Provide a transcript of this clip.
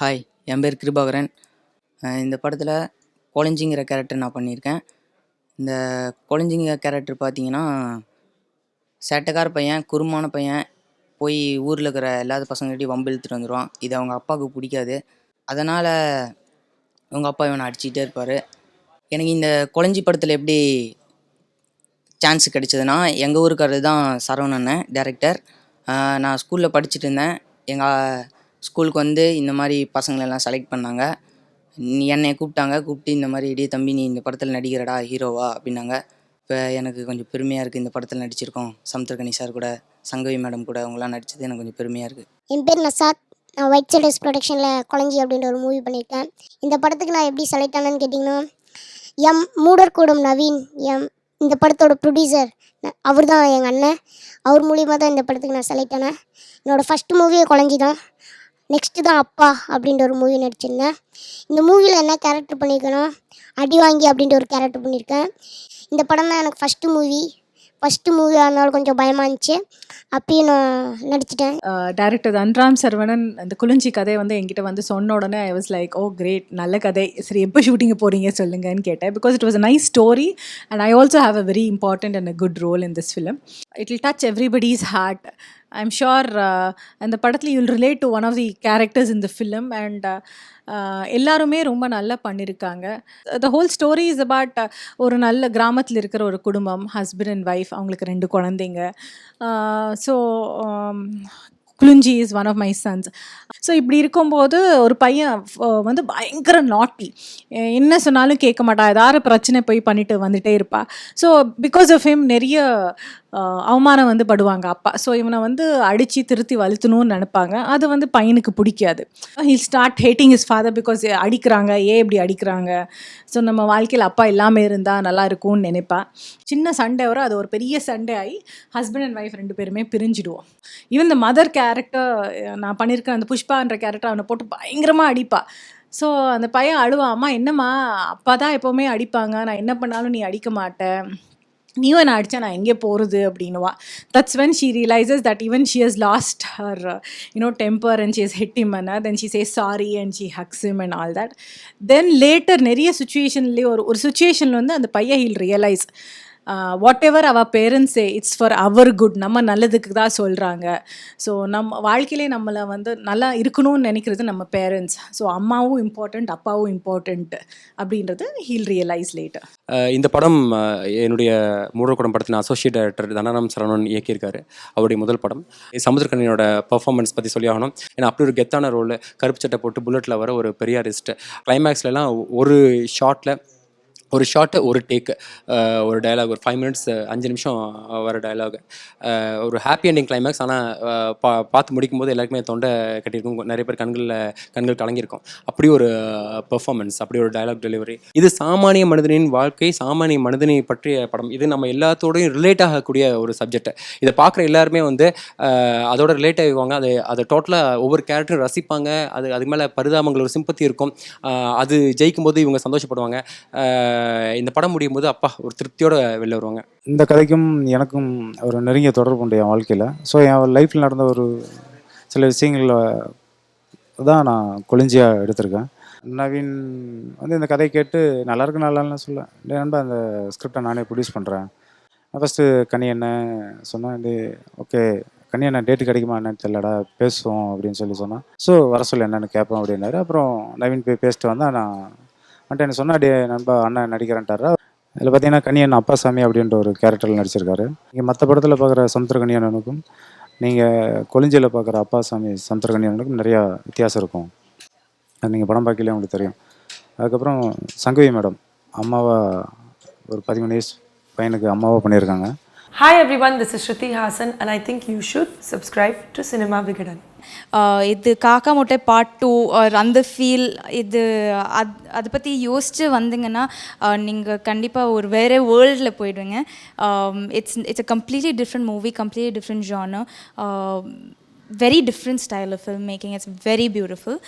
Hi என் பேர் கிருபாகரன். இந்த படத்தில் கொளஞ்சிங்கிற கேரக்டர் நான் பண்ணியிருக்கேன். இந்த கொளஞ்சிங்கிற கேரக்டர் பார்த்தீங்கன்னா சேட்டைக்கார பையன் குறுமான பையன் போய் ஊரில் இருக்கிற எல்லா பசங்கள்கிட்டையும் வம்பு இழுத்துட்டு வந்துடுவான் இது அவங்க அப்பாவுக்கு பிடிக்காது. அதனால் அவங்க அப்பா இவனை அடிச்சுக்கிட்டே இருப்பார். எனக்கு இந்த கொளஞ்சி படத்தில் எப்படி சான்ஸ் கிடைச்சதுன்னா எங்கள் ஊருக்காரர் தான் சரவணன் டேரக்டர் நான் ஸ்கூலில் படிச்சுட்டு இருந்தேன். எங்கள் ஸ்கூலுக்கு வந்து இந்த மாதிரி பசங்களெல்லாம் செலக்ட் பண்ணாங்க. நீ என்னை கூப்பிட்டாங்க கூப்பிட்டு இந்த மாதிரி இடி தம்பி நீ இந்த படத்தில் நடிக்கிறடா ஹீரோவா? அப்படின்னாங்க. இப்போ எனக்கு கொஞ்சம் பெருமையாக இருக்குது இந்த படத்தில் நடிச்சிருக்கோம். சமுத்திரகனி சார் கூட சங்கவி மேடம் கூட அவங்களாம் நடித்தது எனக்கு கொஞ்சம் பெருமையாக இருக்குது என் பேர் நசாத். நான் ஒயிட் சில்ட்ரன்ஸ் ப்ரொடக்ஷனில் குழஞ்சி அப்படின்ற ஒரு மூவி பண்ணியிருக்கேன். இந்த படத்துக்கு நான் எப்படி செலக்ட் ஆனேன்னு கேட்டிங்கன்னா எம் மூடர் கூடம் நவீன் எம் இந்த படத்தோட ப்ரொடியூசர் அவர் தான் எங்கள் அண்ணன். அவர் மூலியமாக தான் இந்த படத்துக்கு நான் செலக்ட் ஆனேன். என்னோடய ஃபஸ்ட் மூவியே குழஞ்சி தான் நெக்ஸ்ட்டு தான் அப்பா அப்படின்ற ஒரு மூவி நடிச்சிருந்தேன். இந்த மூவியில் என்ன கேரக்டர் பண்ணியிருக்கேன்னா அடி வாங்கி அப்படின்ற ஒரு கேரக்டர் பண்ணியிருக்கேன் இந்த படம் தான் எனக்கு ஃபஸ்ட்டு மூவி ஃபஸ்ட்டு மூவி இருந்தாலும் கொஞ்சம் பயமாக இருந்துச்சு. அப்பயும் நான் நடிச்சிட்டேன். டேரக்டர் அன்ராம் சரவணன் அந்த குளிஞ்சி கதை வந்து என்கிட்ட வந்து சொன்ன உடனே I was like oh great நல்ல கதை. சரி எப்போ ஷூட்டிங் போகிறீங்க சொல்லுங்கன்னு கேட்டேன். Because it was a nice story and I also have a very important and a good role in this film it will touch everybody's heart I'm sure அந்த படத்தில் you'll relate to one of the characters in the film and எல்லாருமே ரொம்ப நல்லா பண்ணியிருக்காங்க the whole story is about ஒரு நல்ல கிராமத்தில் இருக்கிற ஒரு குடும்பம் ஹஸ்பண்ட் அண்ட் ஒய்ஃப் அவங்களுக்கு ரெண்டு குழந்தைங்க. So Kulinji is one of my sons so இப்படி இருக்கும்போது ஒரு பையன் uh, வந்து பயங்கர நாட்டி என்ன சொன்னாலும் கேட்க மாட்டான் ஏதாவது பிரச்சனை போய் பண்ணிட்டு வந்துட்டே இருப்பா. ஸோ பிகாஸ் ஆஃப் ஹிம் நிறைய அவமானம் வந்து படுவாங்க அப்பா. ஸோ இவனை வந்து அடித்து திருத்தி வலுத்தணும்னு நினைப்பாங்க. அது வந்து பையனுக்கு பிடிக்காது. He'll start hating his father because அடிக்கிறாங்க. ஏன் இப்படி அடிக்கிறாங்க? ஸோ நம்ம வாழ்க்கையில் அப்பா இல்லாமல் இருந்தால் நல்லா இருக்கும்னு நினைப்பா. சின்ன சண்டை வரும். அது ஒரு பெரிய சண்டை ஆகி ஹஸ்பண்ட் அண்ட் ஒய்ஃப் ரெண்டு பேருமே பிரிஞ்சிடுவோம். ஈவன் த மதர் கேரக்டர் நான் பண்ணியிருக்கேன் அந்த புஷ்பான்ற கேரக்டர் அவனை போட்டு பயங்கரமாக அடிப்பா. ஸோ அந்த பையன் அழுவான். அம்மா என்னம்மா? அப்பா தான் எப்போவுமே அடிப்பாங்க. நான் என்ன பண்ணாலும் நீ அடிக்க மாட்டேன் நீ நான் அடித்தா நான் எங்கே போகிறது அப்படின்னுவா. That's when she realises that even she has lost her you know temper and she is hit him Anna then she say sorry and she hugs and all that then later நிறைய சுச்சுவேஷன்லேயே ஒரு ஒரு சுச்சுவேஷனில் வந்து அந்த பையன் he'll realise whatever அவர் பேரண்ட்ஸே it's for our good நம்ம நல்லதுக்கு தான் சொல்கிறாங்க ஸோ நம்ம வாழ்க்கையிலே நம்மளை வந்து நல்லா இருக்கணும்னு நினைக்கிறது நம்ம பேரண்ட்ஸ் ஸோ அம்மாவும் இம்பார்ட்டண்ட் அப்பாவும் இம்பார்ட்டண்ட் அப்படின்றது ஹீல் ரியலைஸ் லேட்டர் இந்த படம் uh, என்னுடைய மூடக்குடம் படத்தின் அசோசியேட் டைரக்டர் தனராம் சரணன் இயக்கியிருக்காரு. அவருடைய முதல் படம். சமுத்திரக்கண்ணியோட பர்ஃபார்மன்ஸ் பற்றி சொல்லி ஆகணும். ஏன்னா அப்படி ஒரு கெத்தான ரோல் கருப்பு சட்டை போட்டு புல்லட்டில் வர ஒரு பெரியாரிஸ்ட் கிளைமேக்ஸ்லலாம் ஒரு ஷார்ட்டில் ஒரு ஷாட்டு ஒரு டேக்கு ஒரு டயலாக் ஒரு ஃபைவ் மினிட்ஸ் அஞ்சு நிமிஷம் வர டயலாக் ஒரு ஹாப்பி எண்டிங் கிளைமேக்ஸ் ஆனால் பா பார்த்து முடிக்கும் போது எல்லாருக்குமே தொண்டை கட்டியிருக்கும். நிறைய பேர் கண்களில் கண்கள் கலங்கியிருக்கும். அப்படி ஒரு பெர்ஃபார்மன்ஸ் அப்படி ஒரு டயலாக் டெலிவரி இது சாமானிய மனிதனின் வாழ்க்கை சாமானிய மனிதனை பற்றிய படம். இது நம்ம எல்லாத்தோடையும் ரிலேட் ஆகக்கூடிய ஒரு சப்ஜெக்ட் இதை பார்க்குற எல்லாருமே வந்து அதோட ரிலேட் ஆகுவாங்க அதை அதை டோட்டலாக ஒவ்வொரு கேரக்டரும் ரசிப்பாங்க. அது அதுக்கு மேலே பரிதாபங்கள் ஒரு சிம்பத்தி இருக்கும். அது ஜெயிக்கும் போது இவங்க சந்தோஷப்படுவாங்க. இந்த படம் முடியும் போது அப்பா ஒரு திருப்தியோட வெளில வருவாங்க. இந்த கதைக்கும் எனக்கும் ஒரு நெருங்கிய தொடர்பு உண்டு என் வாழ்க்கையில். ஸோ என் லைஃப்பில் நடந்த ஒரு சில விஷயங்களில் தான் நான் கொளிஞ்சியாக எடுத்திருக்கேன். நவீன் வந்து இந்த கதை கேட்டு நல்லா இருக்கு நல்லா சொல்ல. நண்பா அந்த ஸ்கிரிப்டை நானே ப்ரொடியூஸ் பண்ணுறேன் ஃபஸ்ட்டு கனி என்ன சொன்னேன் டே ஓகே கனி என்ன டேட்டு கிடைக்குமா என்னன்னு தெரியலடா பேசுவோம் அப்படின்னு சொல்லி சொன்னான். ஸோ வர சொல்லி என்னென்னு கேட்போம் அப்படின்னாரு. அப்புறம் நவீன் போய் பேசிட்டு வந்தால் நான் வந்துட்டு என்ன சொன்னா டே நண்பா அண்ணன் நடிக்கிறேன்ட்டாரா. இதில் பார்த்தீங்கன்னா கனியன் அப்பாசாமி அப்படின்ற ஒரு கேரக்டரில் நடிச்சிருக்காரு. நீங்கள் மற்ற படத்தில் பார்க்குற சமுத்திரகனியனுக்கும் நீங்கள் கொளிஞ்சியில் பார்க்குற அப்பாசாமி சமுத்திரகனியனுக்கும் நிறையா வித்தியாசம் இருக்கும். அது நீங்கள் படம் பார்க்கல உங்களுக்கு தெரியும். அதுக்கப்புறம் சங்கவி மேடம் அம்மாவை ஒரு பதிமூணு வயசு பையனுக்கு அம்மாவாக பண்ணியிருக்காங்க. Hi everyone, this is Shruti Hassan and I think you should subscribe to Cinema Vigadan. Uh, இது காக்கா முட்டை பார்ட் டூ அந்த ஃபீல் இது அது அதை பற்றி யோசித்து வந்தீங்கன்னா uh, நீங்கள் கண்டிப்பாக ஒரு வேறு வேர்ல்டில் போயிடுவீங்க. It's it's a completely different movie completely different genre very different style of film making it's very beautiful